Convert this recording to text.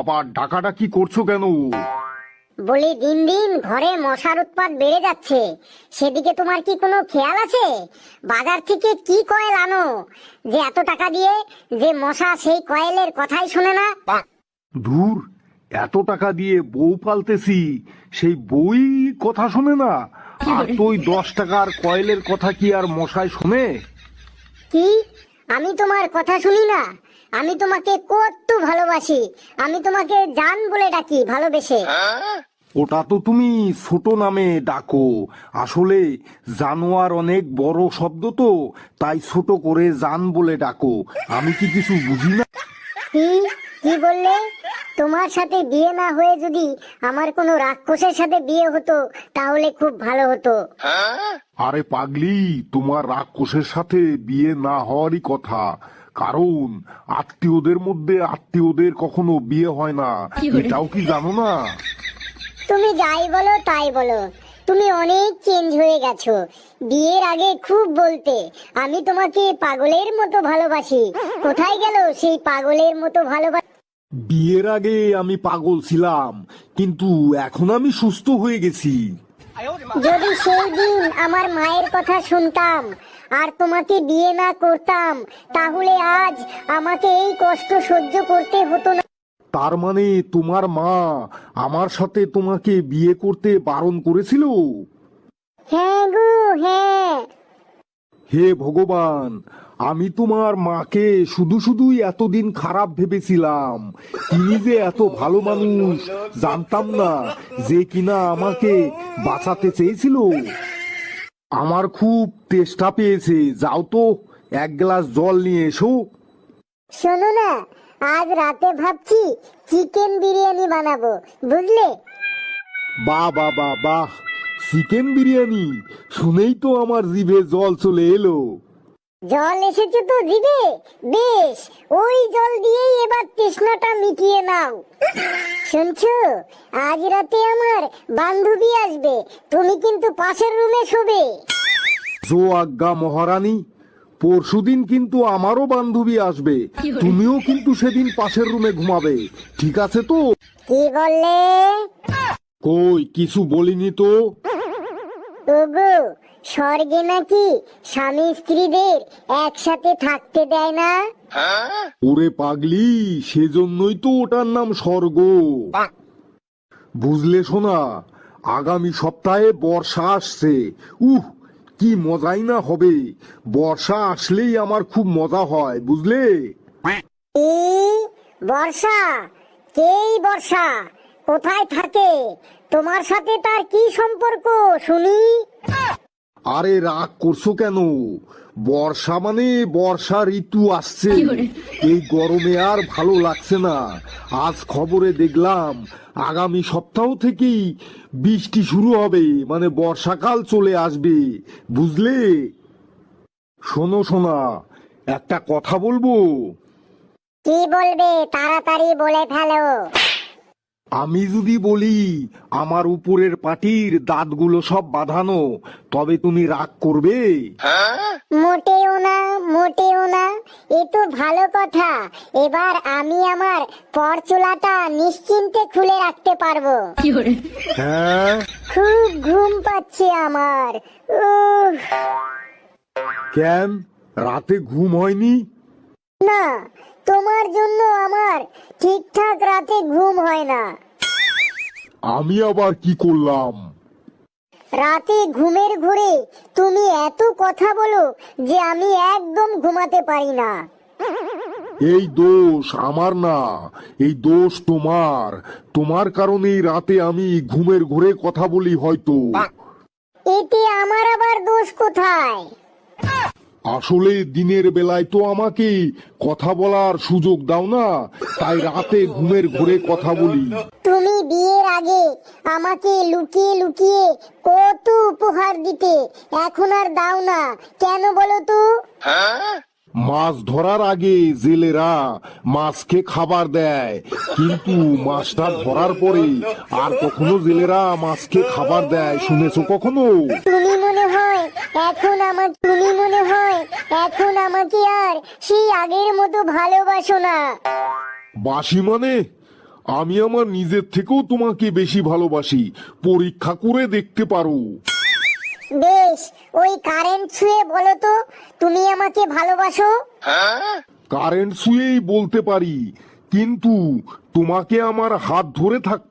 আবার ডাকাডাকি করছ কেন? বলি দিন দিন ঘরে মশার উৎপাত বেড়ে যাচ্ছে। সেদিকে তোমার কি কোনো খেয়াল আছে? বাজার থেকে কি কয়েল আনো? যে এত টাকা দিয়ে যে মশা সেই কয়েলের কথাই শোনে না। ধুর এত টাকা দিয়ে বউ পালতেছি সেই বই কথা শোনে না। আর তুই দশ টাকার কয়েলের কথা কি আর মশায় শোনে? কি? আমি তোমার কথা শুনি না। আমি তোমাকে কত ভালোবাসি। আমি তোমাকে জান বলে ডাকি ভালোবেসে। ওটা তো তুমি ছোট নামে ডাকো। আসলে জানোয়ার অনেক বড় শব্দ তো তাই ছোট করে জান বলে ডাকো। আমি কি কিছু বুঝি না? কি? কি বললে? তোমার সাথে বিয়ে না হয়ে যদি আমার কোনো রাক্ষসের সাথে বিয়ে হতো তাহলে খুব ভালো হতো। আরে পাগলি তোমার রাক্ষসের সাথে বিয়ে না হওয়ারই কথা। কারণ আত্মীয়দের মধ্যে আত্মীয়দের কখনো বিয়ে হয় না। এটাও কি জানো না? তুমি যাই বলো তাই বলো। তুমি অনেক চেঞ্জ হয়ে গেছো। বিয়ের আগে খুব বলতে আমি তোমাকে পাগলের মতো ভালোবাসি। কোথায় গেল সেই পাগলের মতো ভালোবাসা? বিয়ের আগে আমি পাগল ছিলাম কিন্তু এখন আমি সুস্থ হয়ে গেছি। যদি সেই দিন আমার মায়ের কথা শুনতাম আর তোমাকে বিয়ে না করতাম তাহলে আজ আমাকে এই কষ্ট সহ্য করতে হতো না। তার মানে তোমার মা আমার সাথে তোমাকে বিয়ে করতে বারণ করেছিল? হ্যাঁ গো হ্যাঁ। হে ভগবান আমি তোমার মাকে শুধু শুধুই এতদিন খারাপ ভেবেছিলাম। তিনি যে এত ভালো মানুষ জানতাম না যে কিনা আমাকে বাঁচাতে চেয়েছিল। আমার খুব তেষ্টা পেয়েছে যাও তো এক গ্লাস জল নিয়ে এসো। শোনো না আজ রাতে ভাবছি চিকেন বিরিয়ানি বানাবো বুঝলে? বা বা বা বাহ চিকেন বিরিয়ানি শুনেই তো আমার জিভে জল চলে এলো। জল এসেছে তো দিবে? বেশ ওই জল দিয়েই এবার তৃষ্ণাটা মিটিয়ে নাও। শুনছো? আজ রাতে আমার বান্ধবী আসবে তুমি কিন্তু পাশের রুমে শোবে। জো আজ্ঞা মহারানী পরশুদিন কিন্তু আমারও বান্ধবী আসবে। তুমিও কিন্তু সেদিন পাশের রুমে ঘুমাবে ঠিক আছে তো? কি বললে? কই কিছু বলিনি তো? ওগো স্বর্গে নাকি স্বামী স্ত্রীদের একসাথে থাকতে দেয় না? ওরে পাগলি সেজন্যই তো ওটার নাম স্বর্গ। বুঝলে শোনা আগামী সপ্তাহে বর্ষা আসছে। উহ কি মজাই না হবে। বর্ষা আসলেই আমার খুব মজা হয় বুঝলে? বর্ষা? কেই বর্ষা? কোথায় থাকে? তোমার সাথে তার কি সম্পর্ক শুনি? আরে রাগ করছ কেন? বর্ষা মানে বর্ষা ঋতু আসছে। এই গরমে আর ভালো লাগছে না। আজ খবরে দেখলাম আগামী সপ্তাহ থেকেই বৃষ্টি শুরু হবে মানে বর্ষাকাল চলে আসবে। বুঝলে? শোনো শোনা একটা কথা বলব? কি বলবে? তাড়াতাড়ি বলে ফেলো। আমি যদি বলি আমার উপরের পাটির দাঁতগুলো সব বাঁধানো তবে তুমি রাগ করবে? মোটেও না মোটেও না। এ তো ভালো কথা। এবার আমি আমার পরচুলাটা নিশ্চিন্তে খুলে রাখতে পারব। হ্যাঁ? খুব ঘুম পাচ্ছে আমার। উফ। কেন? রাতে ঘুম হয়নি? না তোমার জন্য আমার ঠিকঠাক রাতে ঘুম হয় না। আমি আবার কি করলাম? রাতে ঘুমের ঘুরে তুমি এত কথা বলো যে আমি একদম ঘুমাতে পারি না। এই দোষ আমার না এই দোষ তোমার। তোমার কারণেই রাতে আমি ঘুমের ঘুরে কথা বলি হয়তো। এতে আমার আবার দোষ কোথায়? আসলে দিনের বেলায় তো আমাকে কথা বলার সুযোগ দাও না তাই রাতে ঘুমের ঘুরে কথা বলি। তুমি বিয়ের আগে আমাকে লুকিয়ে লুকিয়ে কত উপহার দিতে এখন আর দাও না। কেন বলো তো? মাছ ধরার আগে জেলেরা মাছকে খাবার দেয় কিন্তু মাছটা ধরার পরে আর কখনো জেলেরা মাছকে খাবার দেয় শুনেছো কখনো? তুমি এখন আমার তুমি মনে হয় এখন আমাকে আর সেই আগের মতো ভালোবাসো না। বাসি মানে? আমি আমার নিজের থেকেও তোমাকে বেশি ভালোবাসি। পরীক্ষা করে দেখতে পারো। বেশ ওই কারেন্ট ছুঁয়ে বলো তো তুমি আমাকে ভালোবাসো? কারেন্ট শুয়েই বলতে পারি কিন্তু তোমাকে আমার হাত ধরে থাকতে